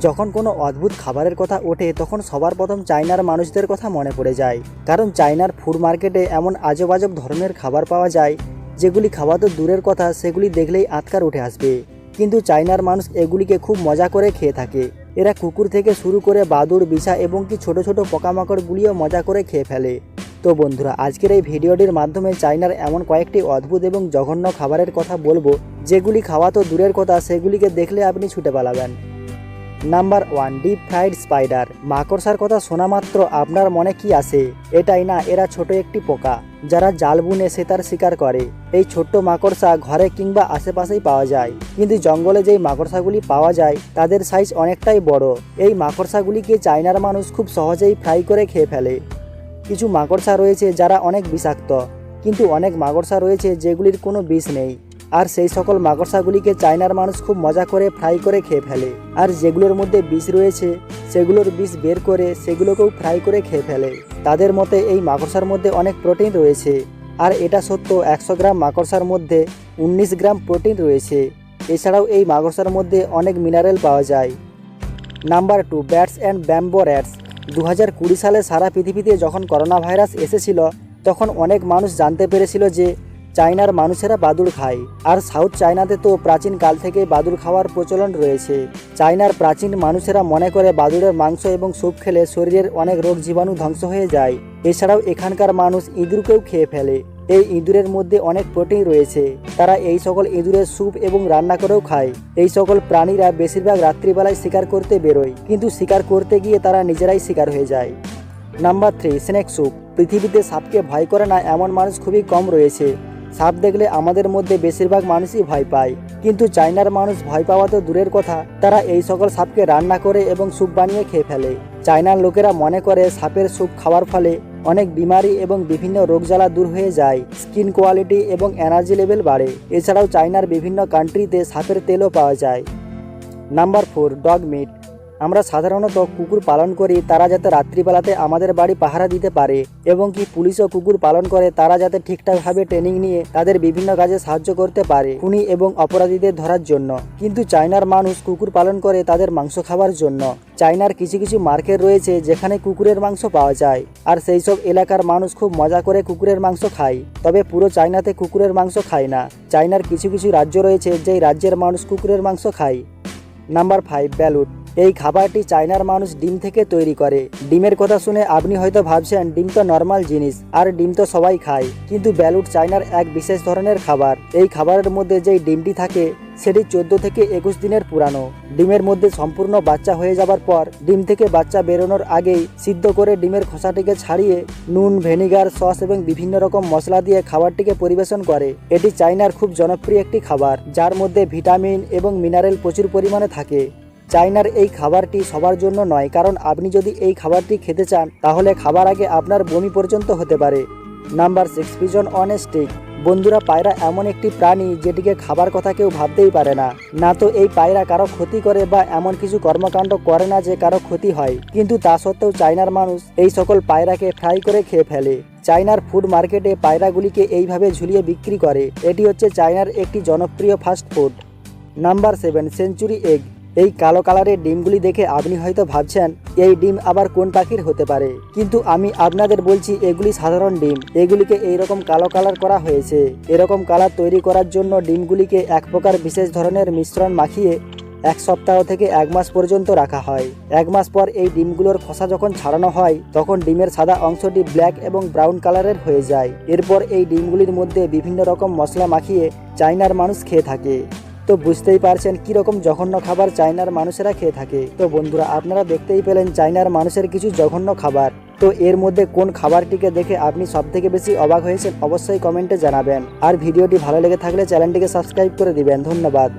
যখন কোনো অদ্ভুত খাবারের কথা ওঠে, তখন সবার প্রথম চায়নার মানুষদের কথা মনে পড়ে যায়। কারণ চায়নার ফুড মার্কেটে এমন আজব আজব ধরনের খাবার পাওয়া যায়, যেগুলি খাওয়া তো দূরের কথা, সেগুলি দেখলেই আতকার উঠে আসবে। কিন্তু চায়নার মানুষ এগুলিকে খুব মজা করে খেয়ে থাকে। এরা কুকুর থেকে শুরু করে বাদুড় বিছা এবং কি ছোট ছোট পোকামাকড়গুলিও মজা করে খেয়ে ফেলে। তো বন্ধুরা, আজকের এই ভিডিওটির মাধ্যমে চায়নার এমন কয়েকটি অদ্ভুত এবং জঘন্য খাবারের কথা বলব, যেগুলি খাওয়া তো দূরের কথা, সেগুলিকে দেখলে আপনি ছুটে পালাবেন। Number one deep fried spider. মাকড়সার কথা শোনা মাত্র আপনার মনে কি আসে এটাই না, এরা ছোট একটি পোকা, যারা জাল বুনে সে তার শিকার করে। এই ছোট্ট মাকড়সা ঘরে কিংবা আশেপাশেই পাওয়া যায়। কিন্তু জঙ্গলে যেই মাকড়সাগুলি পাওয়া যায়, তাদের সাইজ অনেকটাই বড়। এই মাকড়সাগুলিকে চায়নার মানুষ খুব সহজেই ফ্রাই করে খেয়ে ফেলে। কিছু মাকড়সা রয়েছে যারা অনেক বিষাক্ত, কিন্তু অনেক মাকড়সা রয়েছে যেগুলির কোনো বিষ নেই। আর সেই সকল মাকড়সাগুলিকে চায়নার মানুষ খুব মজা করে ফ্রাই করে খেয়ে ফেলে। আর যেগুলোর মধ্যে বিষ রয়েছে, সেগুলোর বিষ বের করে সেগুলোকেও ফ্রাই করে খেয়ে ফেলে। তাদের মতে এই মাকড়সার মধ্যে অনেক প্রোটিন রয়েছে। আর এটা সত্য, একশো গ্রাম মাকড়সার মধ্যে উনিশ গ্রাম প্রোটিন রয়েছে। এছাড়াও এই মাকড়সার মধ্যে অনেক মিনারেল পাওয়া যায়। Number two, bats and bamboo rats. দু হাজার কুড়ি সালে সারা পৃথিবীতে যখন করোনা ভাইরাস এসেছিল, তখন অনেক মানুষ জানতে পেরেছিল যে চায়নার মানুষেরা বাদুড় খায়। আর সাউথ চায়নাতে তো প্রাচীন কাল থেকে বাদুড় খাওয়ার প্রচলন রয়েছে। চায়নার প্রাচীন মানুষেরা মনে করে বাদুড়ের মাংস এবং স্যুপ খেলে শরীরের অনেক রোগ জীবাণু ধ্বংস হয়ে যায়। এছাড়াও এখানকার মানুষ ইঁদুরকেও খেয়ে ফেলে। এই ইঁদুরের মধ্যে অনেক প্রোটিন রয়েছে। তারা এই সকল ইঁদুরের স্যুপ এবং রান্না করেও খায়। এই সকল প্রাণীরা বেশিরভাগ রাত্রিবেলায় শিকার করতে বেরোয়। কিন্তু শিকার করতে গিয়ে তারা নিজেরাই শিকার হয়ে যায়। Number three snake soup. পৃথিবীতে সাপকে ভয় করে না এমন মানুষ খুবই কম রয়েছে। সাপ দেখলে আমাদের মধ্যে বেশিরভাগ মানুষই ভয় পায়। কিন্তু চায়নার মানুষ ভয় পাওয়া তো দূরের কথা, তারা এই সকল সাপকে রান্না করে এবং স্যুপ বানিয়ে খেয়ে ফেলে। চায়নার লোকেরা মনে করে সাপের স্যুপ খাওয়ার ফলে অনেক বিমারি এবং বিভিন্ন রোগ জ্বালা দূর হয়ে যায়, স্কিন কোয়ালিটি এবং এনার্জি লেভেল বাড়ে। এছাড়াও চায়নার বিভিন্ন কান্ট্রিতে সাপের তেলও পাওয়া যায়। Number four, dog meat. আমরা সাধারণত কুকুর পালন করি, তারা যাতে রাত্রিবেলাতে আমাদের বাড়ি পাহারা দিতে পারে এবং কি পুলিশও কুকুর পালন করে, তারা যাতে ঠিকঠাকভাবে ট্রেনিং নিয়ে তাদের বিভিন্ন কাজে সাহায্য করতে পারে খুনি এবং অপরাধীদের ধরার জন্য। কিন্তু চায়নার মানুষ কুকুর পালন করে তাদের মাংস খাওয়ার জন্য। চায়নার কিছু কিছু মার্কেট রয়েছে যেখানে কুকুরের মাংস পাওয়া যায়। আর সেই সব এলাকার মানুষ খুব মজা করে কুকুরের মাংস খায়। তবে পুরো চায়নাতে কুকুরের মাংস খায় না। চায়নার কিছু কিছু রাজ্য রয়েছে যেই রাজ্যের মানুষ কুকুরের মাংস খায়। Number five balut. এই খাবারটি চায়নার মানুষ ডিম থেকে তৈরি করে। ডিমের কথা শুনে আপনি হয়তো ভাবছেন, ডিম তো নর্মাল জিনিস, আর ডিম তো সবাই খায়। কিন্তু ব্যালুট চায়নার এক বিশেষ ধরনের খাবার। এই খাবারের মধ্যে যেই ডিমটি থাকে, সেটি চোদ্দ থেকে একুশ দিনের পুরানো। ডিমের মধ্যে সম্পূর্ণ বাচ্চা হয়ে যাবার পর, ডিম থেকে বাচ্চা বেরোনোর আগেই সিদ্ধ করে ডিমের খোসাটিকে ছাড়িয়ে নুন, ভেনিগার, সস এবং বিভিন্ন রকম মশলা দিয়ে খাবারটিকে পরিবেশন করে। এটি চায়নার খুব জনপ্রিয় একটি খাবার, যার মধ্যে ভিটামিন এবং মিনারেল প্রচুর পরিমাণে থাকে। চায়নার এই খাবারটি সবার জন্য নয়, কারণ আপনি যদি এই খাবারটি খেতে চান, তাহলে খাবার আগে আপনার বমি পর্যন্ত হতে পারে। Number six pigeon on stick বন্ধুরা, পায়রা এমন একটি প্রাণী যেটিকে খাবার কথা কেউ ভাবতেই পারে না। না তো এই পায়রা কারও ক্ষতি করে বা এমন কিছু কর্মকাণ্ড করে না যে কারও ক্ষতি হয়। কিন্তু তা সত্ত্বেও চায়নার মানুষ এই সকল পায়রাকে ফ্রাই করে খেয়ে ফেলে। চায়নার ফুড মার্কেটে পায়রাগুলিকে এইভাবে ঝুলিয়ে বিক্রি করে। এটি হচ্ছে চায়নার একটি জনপ্রিয় fast food. Number seven, century egg. এই কালো কালারের ডিমগুলি দেখে আপনি হয়তো ভাবছেন, এই ডিম আবার কোন পাখির হতে পারে? কিন্তু আমি আপনাদের বলছি, এগুলি সাধারণ ডিম। এগুলিকে এইরকম কালো কালার করা হয়েছে। এরকম কালার তৈরি করার জন্য ডিমগুলিকে এক প্রকার বিশেষ ধরনের মিশ্রণ মাখিয়ে এক সপ্তাহ থেকে এক মাস পর্যন্ত রাখা হয়। এক মাস পর এই ডিমগুলোর খোসা যখন ছাড়ানো হয়, তখন ডিমের সাদা অংশটি ব্ল্যাক এবং ব্রাউন কালারের হয়ে যায়। এরপর এই ডিমগুলির মধ্যে বিভিন্ন রকম মশলা মাখিয়ে চাইনার মানুষ খেয়ে থাকে। তো বুঝতেই পারছেন কি রকম জঘন্য খাবার চায়নার মানুষেরা খেয়ে থাকে। তো বন্ধুরা, আপনারা দেখতেই পেলেন চায়নার মানুষের কিছু জঘন্য খাবার। তো এর মধ্যে কোন খাবারটিকে দেখে আপনি সব থেকে বেশি অবাক হয়েছেন অবশ্যই কমেন্টে জানাবেন। আর ভিডিওটি ভালো লেগে থাকলে চ্যানেলটিকে সাবস্ক্রাইব করে দিবেন। ধন্যবাদ।